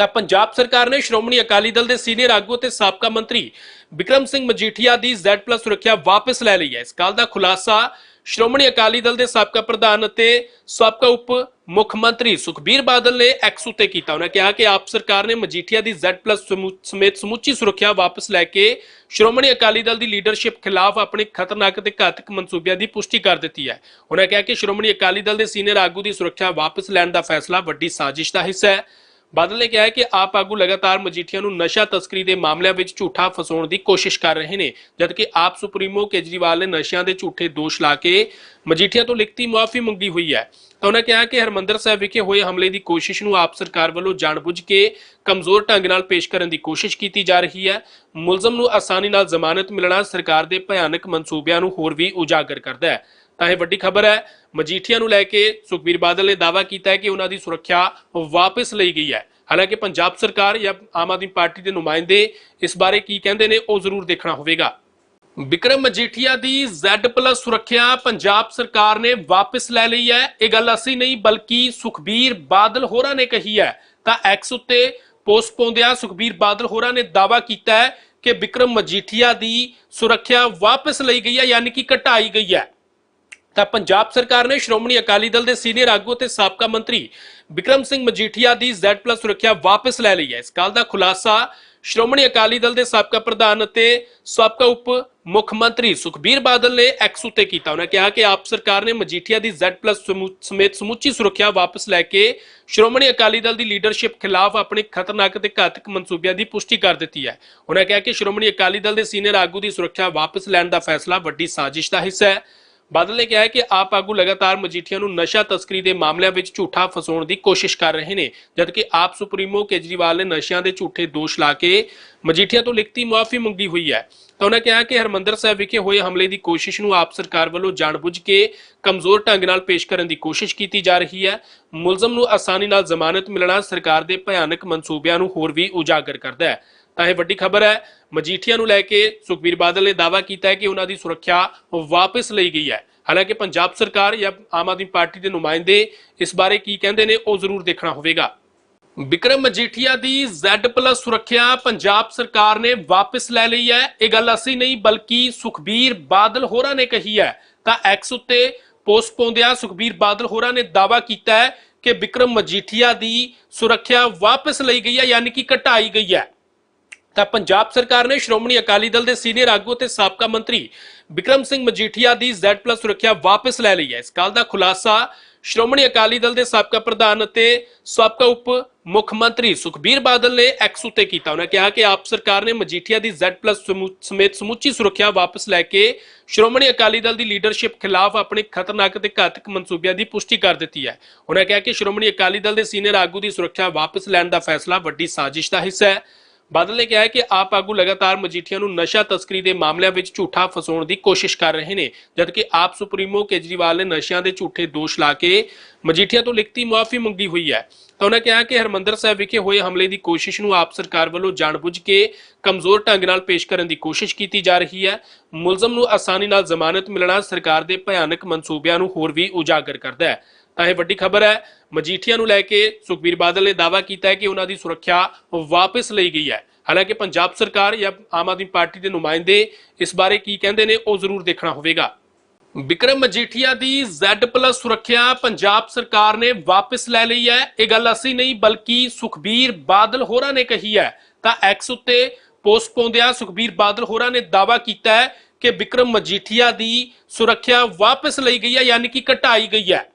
ਤਾਂ ਪੰਜਾਬ ਸਰਕਾਰ ਨੇ ਸ਼੍ਰੋਮਣੀ ਅਕਾਲੀ ਦਲ ਦੇ ਸੀਨੀਅਰ ਆਗੂ ਅਤੇ ਸਾਬਕਾ ਮੰਤਰੀ ਵਿਕਰਮ ਸਿੰਘ ਮਜੀਠੀਆ ਦੀ Z+ ਸੁਰੱਖਿਆ ਵਾਪਸ ਲੈ ਲਈ ਹੈ। ਇਸ ਗੱਲ ਦਾ ਖੁਲਾਸਾ ਸ਼੍ਰੋਮਣੀ ਅਕਾਲੀ ਦਲ ਦੇ ਸਾਬਕਾ ਪ੍ਰਧਾਨ ਅਤੇ ਸਾਬਕਾ ਉਪ ਮੁੱਖ ਮੰਤਰੀ ਸੁਖਬੀਰ ਬਾਦਲ ਨੇ ਐਕਸ ਉੱਤੇ ਕੀਤਾ। ਉਹਨਾਂ ਕਿਹਾ ਕਿ ਆਪ ਸਰਕਾਰ ਨੇ ਮਜੀਠੀਆ ਦੀ Z+ ਸਮੂ- ਸਮੇਤ ਸਮੁੱਚੀ ਸੁਰੱਖਿਆ ਵਾਪਸ ਲੈ ਕੇ ਸ਼੍ਰੋਮਣੀ ਅਕਾਲੀ ਦਲ ਦੀ ਲੀਡਰਸ਼ਿਪ ਖਿਲਾਫ ਆਪਣੇ ਖਤਰਨਾਕ ਤੇ ਘਾਤਕ ਮਨਸੂਬਿਆਂ ਦੀ ਪੁਸ਼ਟੀ ਕਰ ਦਿੱਤੀ ਹੈ। ਉਹਨਾਂ ਕਿਹਾ ਕਿ ਸ਼੍ਰੋਮਣੀ ਅਕਾਲੀ ਦਲ ਦੇ ਸੀਨੀਅਰ ਆਗੂ ਦੀ ਸੁਰੱਖਿਆ ਵਾਪਸ ਲੈਣ ਦਾ ਫੈਸਲਾ ਵੱਡੀ ਸਾਜ਼ਿਸ਼ ਦਾ ਹਿੱਸਾ ਹੈ। ਬਾਦਲ ਨੇ ਕਿਹਾ ਹੈ ਕਿ ਆਪ ਆਗੂ ਲਗਾਤਾਰ ਮਜੀਠੀਆ ਨੂੰ ਨਸ਼ਾ ਤਸਕਰੀ ਦੇ ਮਾਮਲਿਆਂ ਵਿੱਚ ਝੂਠਾ ਫਸਾਉਣ ਦੀ ਕੋਸ਼ਿਸ਼ ਕਰ ਰਹੇ ਨੇ, ਜਦਕਿ ਆਪ ਸੁਪਰੀਮੋ ਕੇਜਰੀਵਾਲ ਨੇ ਨਸ਼ਿਆਂ ਦੇ ਝੂਠੇ ਦੋਸ਼ ਲਾ ਕੇ ਮਜੀਠੀਆ ਤੋਂ ਲਿਖਤੀ ਮੁਆਫੀ ਮੰਗੀ ਹੋਈ ਹੈ। ਤਾਂ ਉਹਨਾਂ ਕਿਹਾ ਕਿ ਹਰਮੰਦਰ ਸਾਹਿਬ ਵਿਖੇ ਹੋਏ ਹਮਲੇ ਦੀ ਕੋਸ਼ਿਸ਼ ਨੂੰ ਆਪ ਸਰਕਾਰ ਵੱਲੋਂ ਜਾਣਬੁੱਝ ਕੇ ਕਮਜ਼ੋਰ ਢੰਗ ਨਾਲ ਪੇਸ਼ ਕਰਨ ਦੀ ਕੋਸ਼ਿਸ਼ ਕੀਤੀ ਜਾ ਰਹੀ ਹੈ। ਮੁਲਜ਼ਮ ਨੂੰ ਆਸਾਨੀ ਨਾਲ ਜ਼ਮਾਨਤ ਮਿਲਣਾ ਸਰਕਾਰ ਦੇ ਭਿਆਨਕ ਮਨਸੂਬਿਆਂ ਨੂੰ ਹੋਰ ਵੀ ਉਜਾਗਰ ਕਰਦਾ ਹੈ। ਤਾਂ ਇਹ ਵੱਡੀ ਖਬਰ ਹੈ। ਮਜੀਠੀਆ ਨੂੰ ਲੈ ਕੇ ਸੁਖਬੀਰ ਬਾਦਲ ਨੇ ਦਾਅਵਾ ਕੀਤਾ ਹੈ ਕਿ ਉਹਨਾਂ ਦੀ ਸੁਰੱਖਿਆ ਵਾਪਸ ਲਈ ਗਈ ਹੈ। ਹਾਲਾਂਕਿ ਪੰਜਾਬ ਸਰਕਾਰ ਜਾਂ ਆਮ ਆਦਮੀ ਪਾਰਟੀ ਦੇ ਨੁਮਾਇੰਦੇ ਇਸ ਬਾਰੇ ਕੀ ਕਹਿੰਦੇ ਨੇ ਉਹ ਜ਼ਰੂਰ ਦੇਖਣਾ ਹੋਵੇਗਾ। ਵਿਕਰਮ ਮਜੀਠੀਆ ਦੀ Z+ ਸੁਰੱਖਿਆ ਪੰਜਾਬ ਸਰਕਾਰ ਨੇ ਵਾਪਸ ਲੈ ਲਈ ਹੈ। ਇਹ ਗੱਲ ਅਸੀਂ ਨਹੀਂ, ਬਲਕਿ ਸੁਖਬੀਰ ਬਾਦਲ ਹੋਰਾਂ ਨੇ ਕਹੀ ਹੈ। ਤਾਂ ਐਕਸ ਉੱਤੇ ਪੋਸਟ ਪਾਉਂਦਿਆਂ ਸੁਖਬੀਰ ਬਾਦਲ ਹੋਰਾਂ ਨੇ ਦਾਅਵਾ ਕੀਤਾ ਹੈ ਕਿ ਵਿਕਰਮ ਮਜੀਠੀਆ ਦੀ ਸੁਰੱਖਿਆ ਵਾਪਸ ਲਈ ਗਈ ਹੈ, ਯਾਨੀ ਕਿ ਘਟਾਈ ਗਈ ਹੈ। ਤਾਂ ਪੰਜਾਬ ਸਰਕਾਰ ਨੇ ਸ਼੍ਰੋਮਣੀ ਅਕਾਲੀ ਦਲ ਦੇ ਸੀਨੀਅਰ ਆਗੂ ਅਤੇ ਸਾਬਕਾ ਮੰਤਰੀ ਵਿਕਰਮ ਸਿੰਘ ਮਜੀਠੀਆ ਦੀ Z+ ਸੁਰੱਖਿਆ ਵਾਪਸ ਲੈ ਲਈ ਹੈ। ਇਸ ਗੱਲ ਦਾ ਖੁਲਾਸਾ ਸ਼੍ਰੋਮਣੀ ਅਕਾਲੀ ਦਲ ਦੇ ਸਾਬਕਾ ਪ੍ਰਧਾਨ ਅਤੇ ਸਾਬਕਾ ਉਪ ਮੁੱਖ ਮੰਤਰੀ ਸੁਖਬੀਰ ਬਾਦਲ ਨੇ ਐਕਸ ਉੱਤੇ ਕੀਤਾ। ਉਹਨਾਂ ਕਿਹਾ ਕਿ ਆਪ ਸਰਕਾਰ ਨੇ ਮਜੀਠੀਆ ਦੀ Z+ ਸਮੂ- ਸਮੇਤ ਸਮੁੱਚੀ ਸੁਰੱਖਿਆ ਵਾਪਸ ਲੈ ਕੇ ਸ਼੍ਰੋਮਣੀ ਅਕਾਲੀ ਦਲ ਦੀ ਲੀਡਰਸ਼ਿਪ ਖਿਲਾਫ ਆਪਣੇ ਖਤਰਨਾਕ ਤੇ ਘਾਤਕ ਮਨਸੂਬਿਆਂ ਦੀ ਪੁਸ਼ਟੀ ਕਰ ਦਿੱਤੀ ਹੈ। ਉਹਨਾਂ ਕਿਹਾ ਕਿ ਸ਼੍ਰੋਮਣੀ ਅਕਾਲੀ ਦਲ ਦੇ ਸੀਨੀਅਰ ਆਗੂ ਦੀ ਸੁਰੱਖਿਆ ਵਾਪਸ ਲੈਣ ਦਾ ਫੈਸਲਾ ਵੱਡੀ ਸਾਜ਼ਿਸ਼ ਦਾ ਹਿੱਸਾ ਹੈ। ਬਾਦਲ ਨੇ ਕਿਹਾ ਹੈ ਕਿ ਆਪ ਆਗੂ ਲਗਾਤਾਰ ਮਜੀਠੀਆ ਨੂੰ ਨਸ਼ਾ ਤਸਕਰੀ ਦੇ ਮਾਮਲਿਆਂ ਵਿੱਚ ਝੂਠਾ ਫਸਾਉਣ ਦੀ ਕੋਸ਼ਿਸ਼ ਕਰ ਰਹੇ ਨੇ, ਜਦਕਿ ਆਪ ਸੁਪਰੀਮੋ ਕੇਜਰੀਵਾਲ ਨੇ ਨਸ਼ਿਆਂ ਦੇ ਝੂਠੇ ਦੋਸ਼ ਲਾ ਕੇ ਮਜੀਠੀਆ ਤੋਂ ਲਿਖਤੀ ਮੁਆਫੀ ਮੰਗੀ ਹੋਈ ਹੈ। ਤਾਂ ਉਹਨਾਂ ਕਿਹਾ ਕਿ ਹਰਮੰਦਰ ਸਾਹਿਬ ਵਿਖੇ ਹੋਏ ਹਮਲੇ ਦੀ ਕੋਸ਼ਿਸ਼ ਨੂੰ ਆਪ ਸਰਕਾਰ ਵੱਲੋਂ ਜਾਣਬੁੱਝ ਕੇ ਕਮਜ਼ੋਰ ਢੰਗ ਨਾਲ ਪੇਸ਼ ਕਰਨ ਦੀ ਕੋਸ਼ਿਸ਼ ਕੀਤੀ ਜਾ ਰਹੀ ਹੈ। ਮੁਲਜ਼ਮ ਨੂੰ ਆਸਾਨੀ ਨਾਲ ਜ਼ਮਾਨਤ ਮਿਲਣਾ ਸਰਕਾਰ ਦੇ ਭਿਆਨਕ ਮਨਸੂਬਿਆਂ ਨੂੰ ਹੋਰ ਵੀ ਉਜਾਗਰ ਕਰਦਾ ਹੈ। ਇਹ ਵੱਡੀ ਖਬਰ ਹੈ। ਮਜੀਠੀਆ ਨੂੰ ਲੈ ਕੇ ਸੁਖਬੀਰ ਬਾਦਲ ਨੇ ਦਾਅਵਾ ਕੀਤਾ ਹੈ ਕਿ ਉਹਨਾਂ ਦੀ ਸੁਰੱਖਿਆ ਵਾਪਸ ਲਈ ਗਈ ਹੈ। ਹਾਲਾਂਕਿ ਪੰਜਾਬ ਸਰਕਾਰ ਜਾਂ ਆਮ ਆਦਮੀ ਪਾਰਟੀ ਦੇ ਨੁਮਾਇੰਦੇ ਇਸ ਬਾਰੇ ਕੀ ਕਹਿੰਦੇ ਨੇ ਉਹ ਜ਼ਰੂਰ ਦੇਖਣਾ ਹੋਵੇਗਾ। ਵਿਕਰਮ ਮਜੀਠੀਆ ਦੀ Z+ ਸੁਰੱਖਿਆ ਪੰਜਾਬ ਸਰਕਾਰ ਨੇ ਵਾਪਸ ਲੈ ਲਈ ਹੈ। ਇਹ ਗੱਲ ਅਸੀਂ ਨਹੀਂ, ਬਲਕਿ ਸੁਖਬੀਰ ਬਾਦਲ ਹੋਰਾਂ ਨੇ ਕਹੀ ਹੈ। ਤਾਂ ਐਕਸ ਉੱਤੇ ਪੋਸਟ ਪਾਉਂਦਿਆਂ ਸੁਖਬੀਰ ਬਾਦਲ ਹੋਰਾਂ ਨੇ ਦਾਅਵਾ ਕੀਤਾ ਹੈ ਕਿ ਵਿਕਰਮ ਮਜੀਠੀਆ ਦੀ ਸੁਰੱਖਿਆ ਵਾਪਸ ਲਈ ਗਈ ਹੈ, ਯਾਨੀ ਕਿ ਘਟਾਈ ਗਈ ਹੈ। ਤਾਂ ਪੰਜਾਬ ਸਰਕਾਰ ਨੇ ਸ਼੍ਰੋਮਣੀ ਅਕਾਲੀ ਦਲ ਦੇ ਸੀਨੀਅਰ ਆਗੂ ਅਤੇ ਸਾਬਕਾ ਮੰਤਰੀ ਵਿਕਰਮ ਸਿੰਘ ਮਜੀਠੀਆ ਦੀ Z+ ਸੁਰੱਖਿਆ ਵਾਪਸ ਲੈ ਲਈ ਹੈ। ਇਸ ਗੱਲ ਦਾ ਖੁਲਾਸਾ ਸ਼੍ਰੋਮਣੀ ਅਕਾਲੀ ਦਲ ਦੇ ਸਾਬਕਾ ਪ੍ਰਧਾਨ ਅਤੇ ਸਾਬਕਾ ਉਪ ਮੁੱਖ ਮੰਤਰੀ ਸੁਖਬੀਰ ਬਾਦਲ ਨੇ ਐਕਸ ਉੱਤੇ ਕੀਤਾ। ਉਹਨਾਂ ਕਿਹਾ ਕਿ ਆਪ ਸਰਕਾਰ ਨੇ ਮਜੀਠੀਆ ਦੀ Z+ ਸਮੂ- ਸਮੇਤ ਸਮੁੱਚੀ ਸੁਰੱਖਿਆ ਵਾਪਸ ਲੈ ਕੇ ਸ਼੍ਰੋਮਣੀ ਅਕਾਲੀ ਦਲ ਦੀ ਲੀਡਰਸ਼ਿਪ ਖਿਲਾਫ ਆਪਣੇ ਖਤਰਨਾਕ ਤੇ ਘਾਤਕ ਮਨਸੂਬਿਆਂ ਦੀ ਪੁਸ਼ਟੀ ਕਰ ਦਿੱਤੀ ਹੈ। ਉਹਨਾਂ ਕਿਹਾ ਕਿ ਸ਼੍ਰੋਮਣੀ ਅਕਾਲੀ ਦਲ ਦੇ ਸੀਨੀਅਰ ਆਗੂ ਦੀ ਸੁਰੱਖਿਆ ਵਾਪਸ ਲੈਣ ਦਾ ਫੈਸਲਾ ਵੱਡੀ ਸਾਜ਼ਿਸ਼ ਦਾ ਹਿੱਸਾ ਹੈ। ਬਾਦਲ ਨੇ ਕਿਹਾ ਹੈ ਕਿ ਆਪ ਆਗੂ ਲਗਾਤਾਰ ਮਜੀਠੀਆ ਨੂੰ ਨਸ਼ਾ ਤਸਕਰੀ ਦੇ ਮਾਮਲਿਆਂ ਵਿੱਚ ਝੂਠਾ ਫਸਾਉਣ ਦੀ ਕੋਸ਼ਿਸ਼ ਕਰ ਰਹੇ ਨੇ, ਜਦਕਿ ਆਪ ਸੁਪਰੀਮੋ ਕੇਜਰੀਵਾਲ ਨੇ ਨਸ਼ਿਆਂ ਦੇ ਝੂਠੇ ਦੋਸ਼ ਲਾ ਕੇ ਮਜੀਠੀਆ ਤੋਂ ਲਿਖਤੀ ਮੁਆਫੀ ਮੰਗੀ ਹੋਈ ਹੈ। ਤਾਂ ਉਹਨਾਂ ਕਿਹਾ ਕਿ ਹਰਮੰਦਰ ਸਾਹਿਬ ਵਿਖੇ ਹੋਏ ਹਮਲੇ ਦੀ ਕੋਸ਼ਿਸ਼ ਨੂੰ ਆਪ ਸਰਕਾਰ ਵੱਲੋਂ ਜਾਣਬੁੱਝ ਕੇ ਕਮਜ਼ੋਰ ਢੰਗ ਨਾਲ ਪੇਸ਼ ਕਰਨ ਦੀ ਕੋਸ਼ਿਸ਼ ਕੀਤੀ ਜਾ ਰਹੀ ਹੈ। ਮੁਲਜ਼ਮ ਨੂੰ ਆਸਾਨੀ ਨਾਲ ਜ਼ਮਾਨਤ ਮਿਲਣਾ ਸਰਕਾਰ ਦੇ ਭਿਆਨਕ ਮਨਸੂਬਿਆਂ ਨੂੰ ਹੋਰ ਵੀ ਉਜਾਗਰ ਕਰਦਾ ਹੈ। ਤਾਂ ਇਹ ਵੱਡੀ ਖਬਰ ਹੈ। ਮਜੀਠੀਆ ਨੂੰ ਲੈ ਕੇ ਸੁਖਬੀਰ ਬਾਦਲ ਨੇ ਦਾਅਵਾ ਕੀਤਾ ਹੈ ਕਿ ਉਹਨਾਂ ਦੀ ਸੁਰੱਖਿਆ ਵਾਪਸ ਲਈ ਗਈ ਹੈ। ਹਾਲਾਂਕਿ ਪੰਜਾਬ ਸਰਕਾਰ ਜਾਂ ਆਮ ਆਦਮੀ ਪਾਰਟੀ ਦੇ ਨੁਮਾਇੰਦੇ ਇਸ ਬਾਰੇ ਕੀ ਕਹਿੰਦੇ ਨੇ, ਉਹ ਜ਼ਰੂਰ ਦੇਖਣਾ ਹੋਵੇਗਾ। ਵਿਕਰਮ ਮਜੀਠੀਆ ਦੀ Z+ ਸੁਰੱਖਿਆ ਪੰਜਾਬ ਸਰਕਾਰ ਨੇ ਵਾਪਸ ਲੈ ਲਈ ਹੈ। ਇਹ ਗੱਲ ਅਸੀਂ ਨਹੀਂ, ਬਲਕਿ ਸੁਖਬੀਰ ਬਾਦਲ ਹੋਰਾਂ ਨੇ ਕਹੀ ਹੈ। ਤਾਂ ਐਕਸ ਉੱਤੇ ਪੋਸਟ ਪਾਉਂਦਿਆਂ ਸੁਖਬੀਰ ਬਾਦਲ ਹੋਰਾਂ ਨੇ ਦਾਅਵਾ ਕੀਤਾ ਹੈ ਕਿ ਵਿਕਰਮ ਮਜੀਠੀਆ ਦੀ ਸੁਰੱਖਿਆ ਵਾਪਸ ਲਈ ਗਈ ਹੈ, ਯਾਨੀ ਕਿ ਘਟਾਈ ਗਈ ਹੈ।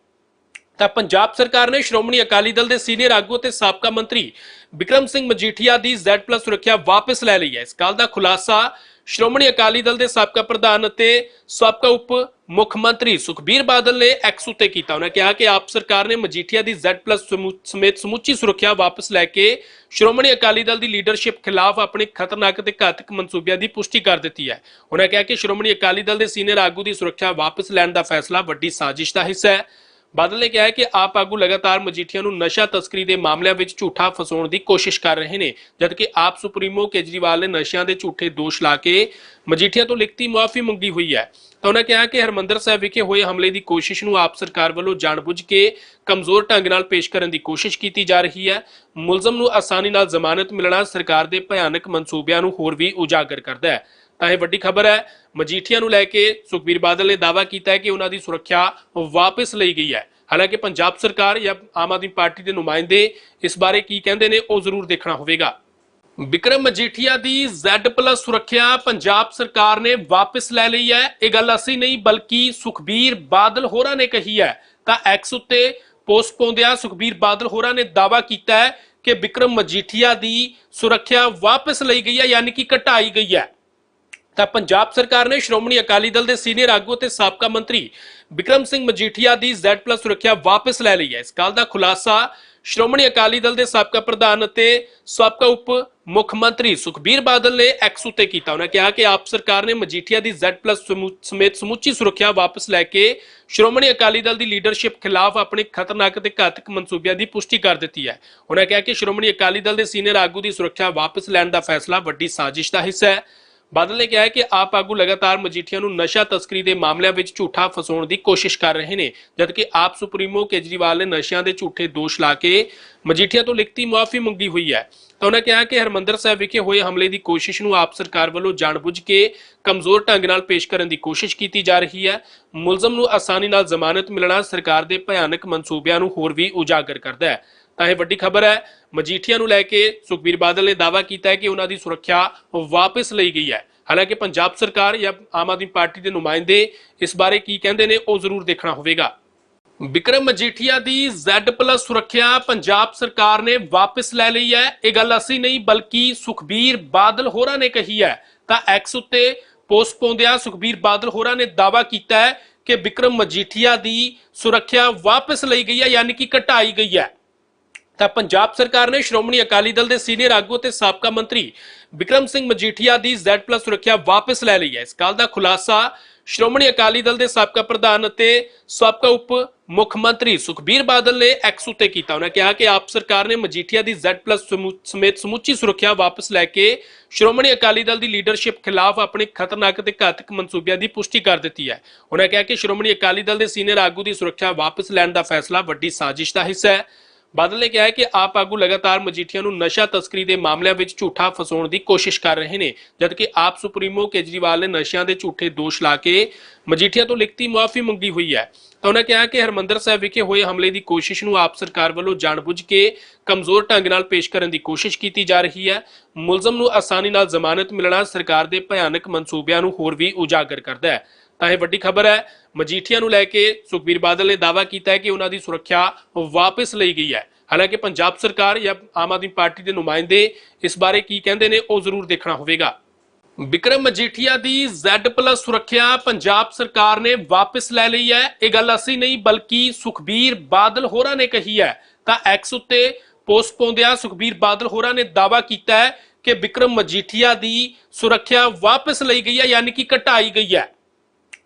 ਤਾਂ ਪੰਜਾਬ ਸਰਕਾਰ ਨੇ ਸ਼੍ਰੋਮਣੀ ਅਕਾਲੀ ਦਲ ਦੇ ਸੀਨੀਅਰ ਆਗੂ ਤੇ ਸਾਬਕਾ ਮੰਤਰੀ ਵਿਕਰਮ ਸਿੰਘ ਮਜੀਠੀਆ ਦੀ Z+ ਸੁਰੱਖਿਆ ਵਾਪਸ ਲੈ ਲਈ ਹੈ। ਇਸ ਗੱਲ ਦਾ ਖੁਲਾਸਾ ਸ਼੍ਰੋਮਣੀ ਅਕਾਲੀ ਦਲ ਦੇ ਸਾਬਕਾ ਪ੍ਰਧਾਨ ਅਤੇ ਸਾਬਕਾ ਉਪ ਮੁੱਖ ਮੰਤਰੀ ਸੁਖਬੀਰ ਬਾਦਲ ਨੇ ਐਕਸ ਉੱਤੇ ਕੀਤਾ। ਉਹਨਾਂ ਕਿਹਾ ਕਿ ਆਪ ਸਰਕਾਰ ਨੇ ਮਜੀਠੀਆ ਦੀ Z+ ਸਮੂ- ਸਮੇਤ ਸਮੁੱਚੀ ਸੁਰੱਖਿਆ ਵਾਪਸ ਲੈ ਕੇ ਸ਼੍ਰੋਮਣੀ ਅਕਾਲੀ ਦਲ ਦੀ ਲੀਡਰਸ਼ਿਪ ਖਿਲਾਫ ਆਪਣੇ ਖਤਰਨਾਕ ਤੇ ਘਾਤਕ ਮਨਸੂਬਿਆਂ ਦੀ ਪੁਸ਼ਟੀ ਕਰ ਦਿੱਤੀ ਹੈ। ਉਹਨਾਂ ਕਿਹਾ ਕਿ ਸ਼੍ਰੋਮਣੀ ਅਕਾਲੀ ਦਲ ਦੇ ਸੀਨੀਅਰ ਆਗੂ ਦੀ ਸੁਰੱਖਿਆ ਵਾਪਸ ਲੈਣ ਦਾ ਫੈਸਲਾ ਵੱਡੀ ਸਾਜ਼ਿਸ਼ ਦਾ ਹਿੱਸਾ ਹੈ। ਬਾਦਲ ਨੇ ਕਿਹਾ ਹੈ ਕਿ ਆਪ ਆਗੂ ਲਗਾਤਾਰ ਮਜੀਠੀਆ ਨੂੰ ਨਸ਼ਾ ਤਸਕਰੀ ਦੇ ਮਾਮਲਿਆਂ ਵਿੱਚ ਝੂਠਾ ਫਸਾਉਣ ਦੀ ਕੋਸ਼ਿਸ਼ ਕਰ ਰਹੇ ਨੇ, ਜਦਕਿ ਆਪ ਸੁਪਰੀਮੋ ਕੇਜਰੀਵਾਲ ਨੇ ਨਸ਼ਿਆਂ ਦੇ ਝੂਠੇ ਦੋਸ਼ ਲਾ ਕੇ ਮਜੀਠੀਆ ਤੋਂ ਲਿਖਤੀ ਮੁਆਫੀ ਮੰਗੀ ਹੋਈ ਹੈ। ਤਾਂ ਉਹਨਾਂ ਕਿਹਾ ਕਿ ਹਰਮੰਦਰ ਸਾਹਿਬ ਵਿਖੇ ਹੋਏ ਹਮਲੇ ਦੀ ਕੋਸ਼ਿਸ਼ ਨੂੰ ਆਪ ਸਰਕਾਰ ਵੱਲੋਂ ਜਾਣਬੁੱਝ ਕੇ ਕਮਜ਼ੋਰ ਢੰਗ ਨਾਲ ਪੇਸ਼ ਕਰਨ ਦੀ ਕੋਸ਼ਿਸ਼ ਕੀਤੀ ਜਾ ਰਹੀ ਹੈ। ਮੁਲਜ਼ਮ ਨੂੰ ਆਸਾਨੀ ਨਾਲ ਜ਼ਮਾਨਤ ਮਿਲਣਾ ਸਰਕਾਰ ਦੇ ਭਿਆਨਕ ਮਨਸੂਬਿਆਂ ਨੂੰ ਹੋਰ ਵੀ ਉਜਾਗਰ ਕਰਦਾ ਹੈ। ਤਾਂ ਇਹ ਵੱਡੀ ਖਬਰ ਹੈ। ਮਜੀਠੀਆ ਨੂੰ ਲੈ ਕੇ ਸੁਖਬੀਰ ਬਾਦਲ ਨੇ ਦਾਅਵਾ ਕੀਤਾ ਹੈ ਕਿ ਉਹਨਾਂ ਦੀ ਸੁਰੱਖਿਆ ਵਾਪਸ ਲਈ ਗਈ ਹੈ। ਹਾਲਾਂਕਿ ਪੰਜਾਬ ਸਰਕਾਰ ਜਾਂ ਆਮ ਆਦਮੀ ਪਾਰਟੀ ਦੇ ਨੁਮਾਇੰਦੇ ਇਸ ਬਾਰੇ ਕੀ ਕਹਿੰਦੇ ਨੇ ਉਹ ਜ਼ਰੂਰ ਦੇਖਣਾ ਹੋਵੇਗਾ। ਵਿਕਰਮ ਮਜੀਠੀਆ ਦੀ Z+ ਸੁਰੱਖਿਆ ਪੰਜਾਬ ਸਰਕਾਰ ਨੇ ਵਾਪਸ ਲੈ ਲਈ ਹੈ। ਇਹ ਗੱਲ ਅਸੀਂ ਨਹੀਂ, ਬਲਕਿ ਸੁਖਬੀਰ ਬਾਦਲ ਹੋਰਾਂ ਨੇ ਕਹੀ ਹੈ। ਤਾਂ ਐਕਸ ਉੱਤੇ ਪੋਸਟ ਪਾਉਂਦਿਆਂ ਸੁਖਬੀਰ ਬਾਦਲ ਹੋਰਾਂ ਨੇ ਦਾਅਵਾ ਕੀਤਾ ਹੈ ਕਿ ਵਿਕਰਮ ਮਜੀਠੀਆ ਦੀ ਸੁਰੱਖਿਆ ਵਾਪਸ ਲਈ ਗਈ ਹੈ, ਯਾਨੀ ਕਿ ਘਟਾਈ ਗਈ ਹੈ। ਤਾਂ ਪੰਜਾਬ ਸਰਕਾਰ ਨੇ ਸ਼੍ਰੋਮਣੀ ਅਕਾਲੀ ਦਲ ਦੇ ਸੀਨੀਅਰ ਆਗੂ ਤੇ ਸਾਬਕਾ ਮੰਤਰੀ ਵਿਕਰਮ ਸਿੰਘ ਮਜੀਠੀਆ ਦੀ Z+ ਸੁਰੱਖਿਆ ਵਾਪਸ ਲੈ ਲਈ ਹੈ। ਇਸ ਗੱਲ ਦਾ ਖੁਲਾਸਾ ਸ਼੍ਰੋਮਣੀ ਅਕਾਲੀ ਦਲ ਦੇ ਸਾਬਕਾ ਪ੍ਰਧਾਨ ਅਤੇ ਸਾਬਕਾ ਉਪ ਮੁੱਖ ਮੰਤਰੀ ਸੁਖਬੀਰ ਬਾਦਲ ਨੇ ਐਕਸ ਉੱਤੇ ਕੀਤਾ। ਉਹਨਾਂ ਕਿਹਾ ਕਿ ਆਪ ਸਰਕਾਰ ਨੇ ਮਜੀਠੀਆ ਦੀ Z+ ਸਮੂ- ਸਮੇਤ ਸਮੁੱਚੀ ਸੁਰੱਖਿਆ ਵਾਪਸ ਲੈ ਕੇ ਸ਼੍ਰੋਮਣੀ ਅਕਾਲੀ ਦਲ ਦੀ ਲੀਡਰਸ਼ਿਪ ਖਿਲਾਫ ਆਪਣੇ ਖਤਰਨਾਕ ਤੇ ਘਾਤਕ ਮਨਸੂਬਿਆਂ ਦੀ ਪੁਸ਼ਟੀ ਕਰ ਦਿੱਤੀ ਹੈ। ਉਹਨਾਂ ਕਿਹਾ ਕਿ ਸ਼੍ਰੋਮਣੀ ਅਕਾਲੀ ਦਲ ਦੇ ਸੀਨੀਅਰ ਆਗੂ ਦੀ ਸੁਰੱਖਿਆ ਵਾਪਸ ਲੈਣ ਦਾ ਫੈਸਲਾ ਵੱਡੀ ਸਾਜ਼ਿਸ਼ ਦਾ ਹਿੱਸਾ ਹੈ। ਬਾਦਲ ਨੇ ਕਿਹਾ ਹੈ ਕਿ ਆਪ ਆਗੂ ਲਗਾਤਾਰ ਮਜੀਠੀਆ ਨੂੰ ਨਸ਼ਾ ਤਸਕਰੀ ਦੇ ਮਾਮਲਿਆਂ ਵਿੱਚ ਝੂਠਾ ਫਸਾਉਣ ਦੀ ਕੋਸ਼ਿਸ਼ ਕਰ ਰਹੇ ਨੇ, ਜਦਕਿ ਆਪ ਸੁਪਰੀਮੋ ਕੇਜਰੀਵਾਲ ਨੇ ਨਸ਼ਿਆਂ ਦੇ ਝੂਠੇ ਦੋਸ਼ ਲਾ ਕੇ ਮਜੀਠੀਆ ਤੋਂ ਲਿਖਤੀ ਮੁਆਫੀ ਮੰਗੀ ਹੋਈ ਹੈ। ਤਾਂ ਉਹਨਾਂ ਕਿਹਾ ਕਿ ਹਰਮੰਦਰ ਸਾਹਿਬ ਵਿਖੇ ਹੋਏ ਹਮਲੇ ਦੀ ਕੋਸ਼ਿਸ਼ ਨੂੰ ਆਪ ਸਰਕਾਰ ਵੱਲੋਂ ਜਾਣਬੁੱਝ ਕੇ ਕਮਜ਼ੋਰ ਢੰਗ ਨਾਲ ਪੇਸ਼ ਕਰਨ ਦੀ ਕੋਸ਼ਿਸ਼ ਕੀਤੀ ਜਾ ਰਹੀ ਹੈ। ਮੁਲਜ਼ਮ ਨੂੰ ਆਸਾਨੀ ਨਾਲ ਜ਼ਮਾਨਤ ਮਿਲਣਾ ਸਰਕਾਰ ਦੇ ਭਿਆਨਕ ਮਨਸੂਬਿਆਂ ਨੂੰ ਹੋਰ ਵੀ ਉਜਾਗਰ ਕਰਦਾ ਹੈ। ਤਾਂ ਇਹ ਵੱਡੀ ਖਬਰ ਹੈ। ਮਜੀਠੀਆ ਨੂੰ ਲੈ ਕੇ ਸੁਖਬੀਰ ਬਾਦਲ ਨੇ ਦਾਅਵਾ ਕੀਤਾ ਹੈ ਕਿ ਉਹਨਾਂ ਦੀ ਸੁਰੱਖਿਆ ਵਾਪਸ ਲਈ ਗਈ ਹੈ। ਹਾਲਾਂਕਿ ਪੰਜਾਬ ਸਰਕਾਰ ਜਾਂ ਆਮ ਆਦਮੀ ਪਾਰਟੀ ਦੇ ਨੁਮਾਇੰਦੇ ਇਸ ਬਾਰੇ ਕੀ ਕਹਿੰਦੇ ਨੇ ਉਹ ਜ਼ਰੂਰ ਦੇਖਣਾ ਹੋਵੇਗਾ। ਵਿਕਰਮ ਮਜੀਠੀਆ ਦੀ Z+ ਸੁਰੱਖਿਆ ਪੰਜਾਬ ਸਰਕਾਰ ਨੇ ਵਾਪਸ ਲੈ ਲਈ ਹੈ। ਇਹ ਗੱਲ ਅਸੀਂ ਨਹੀਂ, ਬਲਕਿ ਸੁਖਬੀਰ ਬਾਦਲ ਹੋਰਾਂ ਨੇ ਕਹੀ ਹੈ। ਤਾਂ ਐਕਸ ਉੱਤੇ ਪੋਸਟ ਪਾਉਂਦਿਆਂ ਸੁਖਬੀਰ ਬਾਦਲ ਹੋਰਾਂ ਨੇ ਦਾਅਵਾ ਕੀਤਾ ਹੈ ਕਿ ਵਿਕਰਮ ਮਜੀਠੀਆ ਦੀ ਸੁਰੱਖਿਆ ਵਾਪਸ ਲਈ ਗਈ ਹੈ, ਯਾਨੀ ਕਿ ਘਟਾਈ ਗਈ ਹੈ। ਤਾਂ ਪੰਜਾਬ ਸਰਕਾਰ ਨੇ ਸ਼੍ਰੋਮਣੀ ਅਕਾਲੀ ਦਲ ਦੇ ਸੀਨੀਅਰ ਆਗੂ ਤੇ ਸਾਬਕਾ ਮੰਤਰੀ ਵਿਕਰਮ ਸਿੰਘ ਮਜੀਠੀਆ ਦੀ Z+ ਸੁਰੱਖਿਆ ਵਾਪਸ ਲੈ ਲਈ ਹੈ। ਇਸ ਗੱਲ ਦਾ ਖੁਲਾਸਾ ਸ਼੍ਰੋਮਣੀ ਅਕਾਲੀ ਦਲ ਦੇ ਸਾਬਕਾ ਪ੍ਰਧਾਨ ਅਤੇ ਸਾਬਕਾ ਉਪ ਮੁੱਖ ਮੰਤਰੀ ਸੁਖਬੀਰ ਬਾਦਲ ਨੇ ਐਕਸ ਉੱਤੇ ਕੀਤਾ। ਉਹਨਾਂ ਕਿਹਾ ਕਿ ਆਪ ਸਰਕਾਰ ਨੇ ਮਜੀਠੀਆ ਦੀ Z+ ਸਮੂ- ਸਮੇਤ ਸਮੁੱਚੀ ਸੁਰੱਖਿਆ ਵਾਪਸ ਲੈ ਕੇ ਸ਼੍ਰੋਮਣੀ ਅਕਾਲੀ ਦਲ ਦੀ ਲੀਡਰਸ਼ਿਪ ਖਿਲਾਫ ਆਪਣੇ ਖਤਰਨਾਕ ਤੇ ਘਾਤਕ ਮਨਸੂਬਿਆਂ ਦੀ ਪੁਸ਼ਟੀ ਕਰ ਦਿੱਤੀ ਹੈ। ਉਹਨਾਂ ਕਿਹਾ ਕਿ ਸ਼੍ਰੋਮਣੀ ਅਕਾਲੀ ਦਲ ਦੇ ਸੀਨੀਅਰ ਆਗੂ ਦੀ ਸੁਰੱਖਿਆ ਵਾਪਸ ਲੈਣ ਦਾ ਫੈਸਲਾ ਵੱਡੀ ਸਾਜ਼ਿਸ਼ ਦਾ ਹਿੱਸਾ ਹੈ। ਬਾਦਲ ਨੇ ਕਿਹਾ ਹੈ ਕਿ ਆਪ ਆਗੂ ਲਗਾਤਾਰ ਮਜੀਠੀਆ ਨੂੰ ਨਸ਼ਾ ਤਸਕਰੀ ਦੇ ਮਾਮਲਿਆਂ ਵਿੱਚ ਝੂਠਾ ਫਸਾਉਣ ਦੀ ਕੋਸ਼ਿਸ਼ ਕਰ ਰਹੇ ਨੇ, ਜਦਕਿ ਆਪ ਸੁਪਰੀਮੋ ਕੇਜਰੀਵਾਲ ਨੇ ਨਸ਼ਿਆਂ ਦੇ ਝੂਠੇ ਦੋਸ਼ ਲਾ ਕੇ ਮਜੀਠੀਆ ਤੋਂ ਲਿਖਤੀ ਮੁਆਫੀ ਮੰਗੀ ਹੋਈ ਹੈ। ਤਾਂ ਉਹਨਾਂ ਕਿਹਾ ਕਿ ਹਰਮੰਦਰ ਸਾਹਿਬ ਵਿਖੇ ਹੋਏ ਹਮਲੇ ਦੀ ਕੋਸ਼ਿਸ਼ ਨੂੰ ਆਪ ਸਰਕਾਰ ਵੱਲੋਂ ਜਾਣਬੁੱਝ ਕੇ ਕਮਜ਼ੋਰ ਢੰਗ ਨਾਲ ਪੇਸ਼ ਕਰਨ ਦੀ ਕੋਸ਼ਿਸ਼ ਕੀਤੀ ਜਾ ਰਹੀ ਹੈ। ਮੁਲਜ਼ਮ ਨੂੰ ਆਸਾਨੀ ਨਾਲ ਜ਼ਮਾਨਤ ਮਿਲਣਾ ਸਰਕਾਰ ਦੇ ਭਿਆਨਕ ਮਨਸੂਬਿਆਂ ਨੂੰ ਹੋਰ ਵੀ ਉਜਾਗਰ ਕਰਦਾ ਹੈ। ਤਾਂ ਇਹ ਵੱਡੀ ਖਬਰ ਹੈ। ਮਜੀਠੀਆ ਨੂੰ ਲੈ ਕੇ ਸੁਖਬੀਰ ਬਾਦਲ ਨੇ ਦਾਅਵਾ ਕੀਤਾ ਹੈ ਕਿ ਉਹਨਾਂ ਦੀ ਸੁਰੱਖਿਆ ਵਾਪਸ ਲਈ ਗਈ ਹੈ। ਹਾਲਾਂਕਿ ਪੰਜਾਬ ਸਰਕਾਰ ਜਾਂ ਆਮ ਆਦਮੀ ਪਾਰਟੀ ਦੇ ਨੁਮਾਇੰਦੇ ਇਸ ਬਾਰੇ ਕੀ ਕਹਿੰਦੇ ਨੇ ਉਹ ਜ਼ਰੂਰ ਦੇਖਣਾ ਹੋਵੇਗਾ। ਵਿਕਰਮ ਮਜੀਠੀਆ ਦੀ Z+ ਸੁਰੱਖਿਆ ਪੰਜਾਬ ਸਰਕਾਰ ਨੇ ਵਾਪਸ ਲੈ ਲਈ ਹੈ। ਇਹ ਗੱਲ ਅਸੀਂ ਨਹੀਂ, ਬਲਕਿ ਸੁਖਬੀਰ ਬਾਦਲ ਹੋਰਾਂ ਨੇ ਕਹੀ ਹੈ। ਤਾਂ ਐਕਸ ਉੱਤੇ ਪੋਸਟ ਪਾਉਂਦਿਆਂ ਸੁਖਬੀਰ ਬਾਦਲ ਹੋਰਾਂ ਨੇ ਦਾਅਵਾ ਕੀਤਾ ਹੈ ਕਿ ਵਿਕਰਮ ਮਜੀਠੀਆ ਦੀ ਸੁਰੱਖਿਆ ਵਾਪਸ ਲਈ ਗਈ ਹੈ, ਯਾਨੀ ਕਿ ਘਟਾਈ ਗਈ ਹੈ।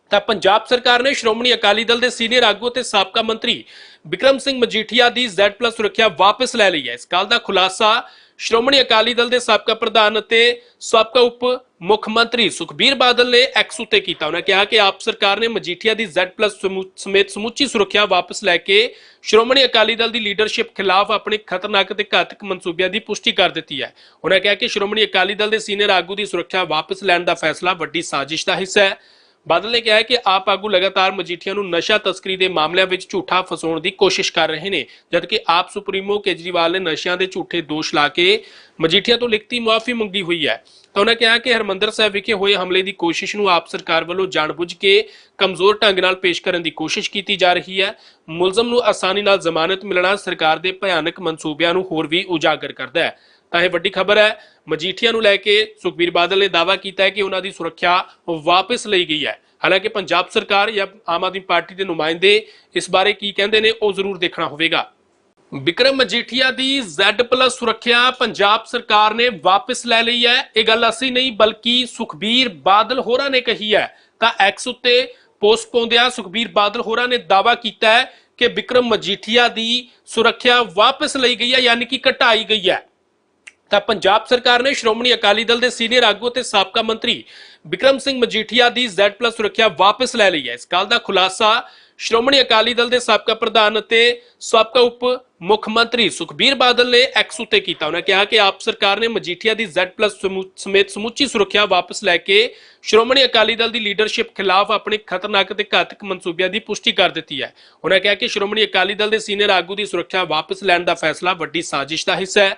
ਤਾਂ ਪੰਜਾਬ ਸਰਕਾਰ ਨੇ ਸ਼੍ਰੋਮਣੀ ਅਕਾਲੀ ਦਲ ਦੇ ਸੀਨੀਅਰ ਆਗੂ ਤੇ ਸਾਬਕਾ ਮੰਤਰੀ ਵਿਕਰਮ ਸਿੰਘ ਮਜੀਠੀਆ ਦੀ Z+ ਸੁਰੱਖਿਆ ਵਾਪਸ ਲੈ ਲਈ ਹੈ। ਇਸ ਗੱਲ ਦਾ ਖੁਲਾਸਾ ਸ਼੍ਰੋਮਣੀ ਅਕਾਲੀ ਦਲ ਦੇ ਸਾਬਕਾ ਪ੍ਰਧਾਨ ਅਤੇ ਸਾਬਕਾ ਉਪ ਮੁੱਖ ਮੰਤਰੀ ਸੁਖਬੀਰ ਬਾਦਲ ਨੇ ਐਕਸ ਉੱਤੇ ਕੀਤਾ। ਉਹਨਾਂ ਕਿਹਾ ਕਿ ਆਪ ਸਰਕਾਰ ਨੇ ਮਜੀਠੀਆ ਦੀ Z+ ਸਮੂ- ਸਮੇਤ ਸਮੁੱਚੀ ਸੁਰੱਖਿਆ ਵਾਪਸ ਲੈ ਕੇ ਸ਼੍ਰੋਮਣੀ ਅਕਾਲੀ ਦਲ ਦੀ ਲੀਡਰਸ਼ਿਪ ਖਿਲਾਫ ਆਪਣੇ ਖਤਰਨਾਕ ਤੇ ਘਾਤਕ ਮਨਸੂਬਿਆਂ ਦੀ ਪੁਸ਼ਟੀ ਕਰ ਦਿੱਤੀ ਹੈ। ਉਹਨਾਂ ਕਿਹਾ ਕਿ ਸ਼੍ਰੋਮਣੀ ਅਕਾਲੀ ਦਲ ਦੇ ਸੀਨੀਅਰ ਆਗੂ ਦੀ ਸੁਰੱਖਿਆ ਵਾਪਸ ਲੈਣ ਦਾ ਫੈਸਲਾ ਵੱਡੀ ਸਾਜ਼ਿਸ਼ ਦਾ ਹਿੱਸਾ ਹੈ। ਬਾਦਲ ਨੇ ਕਿਹਾ ਹੈ ਕਿ ਆਪ ਆਗੂ ਲਗਾਤਾਰ ਮਜੀਠੀਆ ਨੂੰ ਨਸ਼ਾ ਤਸਕਰੀ ਦੇ ਮਾਮਲਿਆਂ ਵਿੱਚ ਝੂਠਾ ਫਸਾਉਣ ਦੀ ਕੋਸ਼ਿਸ਼ ਕਰ ਰਹੇ ਨੇ, ਜਦਕਿ ਆਪ ਸੁਪਰੀਮੋ ਕੇਜਰੀਵਾਲ ਨੇ ਨਸ਼ਿਆਂ ਦੇ ਝੂਠੇ ਦੋਸ਼ ਲਾ ਕੇ ਮਜੀਠੀਆ ਤੋਂ ਲਿਖਤੀ ਮੁਆਫੀ ਮੰਗੀ ਹੋਈ ਹੈ। ਤਾਂ ਉਹਨਾਂ ਕਿਹਾ ਕਿ ਹਰਮੰਦਰ ਸਾਹਿਬ ਵਿਖੇ ਹੋਏ ਹਮਲੇ ਦੀ ਕੋਸ਼ਿਸ਼ ਨੂੰ ਆਪ ਸਰਕਾਰ ਵੱਲੋਂ ਜਾਣਬੁੱਝ ਕੇ ਕਮਜ਼ੋਰ ਢੰਗ ਨਾਲ ਪੇਸ਼ ਕਰਨ ਦੀ ਕੋਸ਼ਿਸ਼ ਕੀਤੀ ਜਾ ਰਹੀ ਹੈ। ਮੁਲਜ਼ਮ ਨੂੰ ਆਸਾਨੀ ਨਾਲ ਜ਼ਮਾਨਤ ਮਿਲਣਾ ਸਰਕਾਰ ਦੇ ਭਿਆਨਕ ਮਨਸੂਬਿਆਂ ਨੂੰ ਹੋਰ ਵੀ ਉਜਾਗਰ ਕਰਦਾ ਹੈ। ਤਾਂ ਇਹ ਵੱਡੀ ਖਬਰ ਹੈ। ਮਜੀਠੀਆ ਨੂੰ ਲੈ ਕੇ ਸੁਖਬੀਰ ਬਾਦਲ ਨੇ ਦਾਅਵਾ ਕੀਤਾ ਹੈ ਕਿ ਉਹਨਾਂ ਦੀ ਸੁਰੱਖਿਆ ਵਾਪਸ ਲਈ ਗਈ ਹੈ। ਹਾਲਾਂਕਿ ਪੰਜਾਬ ਸਰਕਾਰ ਜਾਂ ਆਮ ਆਦਮੀ ਪਾਰਟੀ ਦੇ ਨੁਮਾਇੰਦੇ ਇਸ ਬਾਰੇ ਕੀ ਕਹਿੰਦੇ ਨੇ ਉਹ ਜ਼ਰੂਰ ਦੇਖਣਾ ਹੋਵੇਗਾ। ਵਿਕਰਮ ਮਜੀਠੀਆ ਦੀ Z+ ਸੁਰੱਖਿਆ ਪੰਜਾਬ ਸਰਕਾਰ ਨੇ ਵਾਪਸ ਲੈ ਲਈ ਹੈ। ਇਹ ਗੱਲ ਅਸੀਂ ਨਹੀਂ, ਬਲਕਿ ਸੁਖਬੀਰ ਬਾਦਲ ਹੋਰਾਂ ਨੇ ਕਹੀ ਹੈ। ਤਾਂ ਐਕਸ ਉੱਤੇ ਪੋਸਟ ਪਾਉਂਦਿਆਂ ਸੁਖਬੀਰ ਬਾਦਲ ਹੋਰਾਂ ਨੇ ਦਾਅਵਾ ਕੀਤਾ ਹੈ ਕਿ ਵਿਕਰਮ ਮਜੀਠੀਆ ਦੀ ਸੁਰੱਖਿਆ ਵਾਪਸ ਲਈ ਗਈ ਹੈ, ਯਾਨੀ ਕਿ ਘਟਾਈ ਗਈ ਹੈ। ਤਾਂ ਪੰਜਾਬ ਸਰਕਾਰ ਨੇ ਸ਼੍ਰੋਮਣੀ ਅਕਾਲੀ ਦਲ ਦੇ ਸੀਨੀਅਰ ਆਗੂ ਤੇ ਸਾਬਕਾ ਮੰਤਰੀ ਵਿਕਰਮ ਸਿੰਘ ਮਜੀਠੀਆ ਦੀ Z+ ਸੁਰੱਖਿਆ ਵਾਪਸ ਲੈ ਲਈ ਹੈ। ਇਸ ਗੱਲ ਦਾ ਖੁਲਾਸਾ ਸ਼੍ਰੋਮਣੀ ਅਕਾਲੀ ਦਲ ਦੇ ਸਾਬਕਾ ਪ੍ਰਧਾਨ ਅਤੇ ਸਾਬਕਾ ਉਪ ਮੁੱਖ ਮੰਤਰੀ ਸੁਖਬੀਰ ਬਾਦਲ ਨੇ ਐਕਸ ਉੱਤੇ ਕੀਤਾ। ਉਹਨਾਂ ਕਿਹਾ ਕਿ ਆਪ ਸਰਕਾਰ ਨੇ ਮਜੀਠੀਆ ਦੀ Z+ ਸਮੂ- ਸਮੇਤ ਸਮੁੱਚੀ ਸੁਰੱਖਿਆ ਵਾਪਸ ਲੈ ਕੇ ਸ਼੍ਰੋਮਣੀ ਅਕਾਲੀ ਦਲ ਦੀ ਲੀਡਰਸ਼ਿਪ ਖਿਲਾਫ ਆਪਣੇ ਖਤਰਨਾਕ ਤੇ ਘਾਤਕ ਮਨਸੂਬਿਆਂ ਦੀ ਪੁਸ਼ਟੀ ਕਰ ਦਿੱਤੀ ਹੈ। ਉਹਨਾਂ ਕਿਹਾ ਕਿ ਸ਼੍ਰੋਮਣੀ ਅਕਾਲੀ ਦਲ ਦੇ ਸੀਨੀਅਰ ਆਗੂ ਦੀ ਸੁਰੱਖਿਆ ਵਾਪਸ ਲੈਣ ਦਾ ਫੈਸਲਾ ਵੱਡੀ ਸਾਜ਼ਿਸ਼ ਦਾ ਹਿੱਸਾ ਹੈ।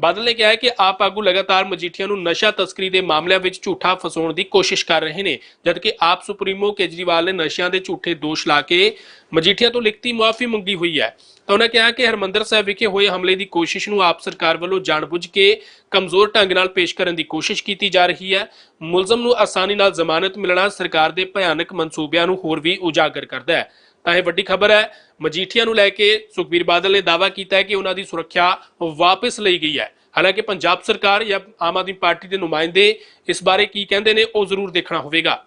ਬਾਦਲ ਨੇ ਕਿਹਾ ਹੈ ਕਿ ਆਪ ਆਗੂ ਲਗਾਤਾਰ ਮਜੀਠੀਆ ਨੂੰ ਨਸ਼ਾ ਤਸਕਰੀ ਦੇ ਮਾਮਲਿਆਂ ਵਿੱਚ ਝੂਠਾ ਫਸਾਉਣ ਦੀ ਕੋਸ਼ਿਸ਼ ਕਰ ਰਹੇ ਨੇ, ਜਦਕਿ ਆਪ ਸੁਪਰੀਮੋ ਕੇਜਰੀਵਾਲ ਨੇ ਨਸ਼ਿਆਂ ਦੇ ਝੂਠੇ ਦੋਸ਼ ਲਾ ਕੇ ਮਜੀਠੀਆ ਤੋਂ ਲਿਖਤੀ ਮੁਆਫੀ ਮੰਗੀ ਹੋਈ ਹੈ। ਤਾਂ ਉਹਨਾਂ ਕਿਹਾ ਕਿ ਹਰਮੰਦਰ ਸਾਹਿਬ ਵਿਖੇ ਹੋਏ ਹਮਲੇ ਦੀ ਕੋਸ਼ਿਸ਼ ਨੂੰ ਆਪ ਸਰਕਾਰ ਵੱਲੋਂ ਜਾਣਬੁੱਝ ਕੇ ਕਮਜ਼ੋਰ ਢੰਗ ਨਾਲ ਪੇਸ਼ ਕਰਨ ਦੀ ਕੋਸ਼ਿਸ਼ ਕੀਤੀ ਜਾ ਰਹੀ ਹੈ। ਮੁਲਜ਼ਮ ਨੂੰ ਆਸਾਨੀ ਨਾਲ ਜ਼ਮਾਨਤ ਮਿਲਣਾ ਸਰਕਾਰ ਦੇ ਭਿਆਨਕ ਮਨਸੂਬਿਆਂ ਨੂੰ ਹੋਰ ਵੀ ਉਜਾਗਰ ਕਰਦਾ ਹੈ। ਤਾਂ ਇਹ ਵੱਡੀ ਖਬਰ ਹੈ। ਮਜੀਠੀਆ ਨੂੰ ਲੈ ਕੇ ਸੁਖਬੀਰ ਬਾਦਲ ਨੇ ਦਾਅਵਾ ਕੀਤਾ ਹੈ ਕਿ ਉਹਨਾਂ ਦੀ ਸੁਰੱਖਿਆ ਵਾਪਸ ਲਈ ਗਈ ਹੈ। ਹਾਲਾਂਕਿ ਪੰਜਾਬ ਸਰਕਾਰ ਜਾਂ ਆਮ ਆਦਮੀ ਪਾਰਟੀ ਦੇ ਨੁਮਾਇੰਦੇ ਇਸ ਬਾਰੇ ਕੀ ਕਹਿੰਦੇ ਨੇ ਉਹ ਜ਼ਰੂਰ ਦੇਖਣਾ ਹੋਵੇਗਾ।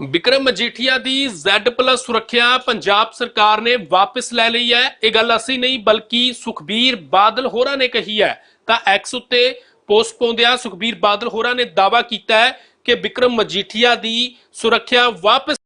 ਵਿਕਰਮ ਮਜੀਠੀਆ ਦੀ Z+ ਸੁਰੱਖਿਆ ਪੰਜਾਬ ਸਰਕਾਰ ਨੇ ਵਾਪਸ ਲੈ ਲਈ ਹੈ। ਇਹ ਗੱਲ ਅਸੀਂ ਨਹੀਂ, ਬਲਕਿ ਸੁਖਬੀਰ ਬਾਦਲ ਹੋਰਾਂ ਨੇ ਕਹੀ ਹੈ। ਤਾਂ ਐਕਸ ਉੱਤੇ ਪੋਸਟ ਪਾਉਂਦਿਆਂ ਸੁਖਬੀਰ ਬਾਦਲ ਹੋਰਾਂ ਨੇ ਦਾਅਵਾ ਕੀਤਾ ਹੈ ਕਿ ਵਿਕਰਮ ਮਜੀਠੀਆ ਦੀ ਸੁਰੱਖਿਆ ਵਾਪਸ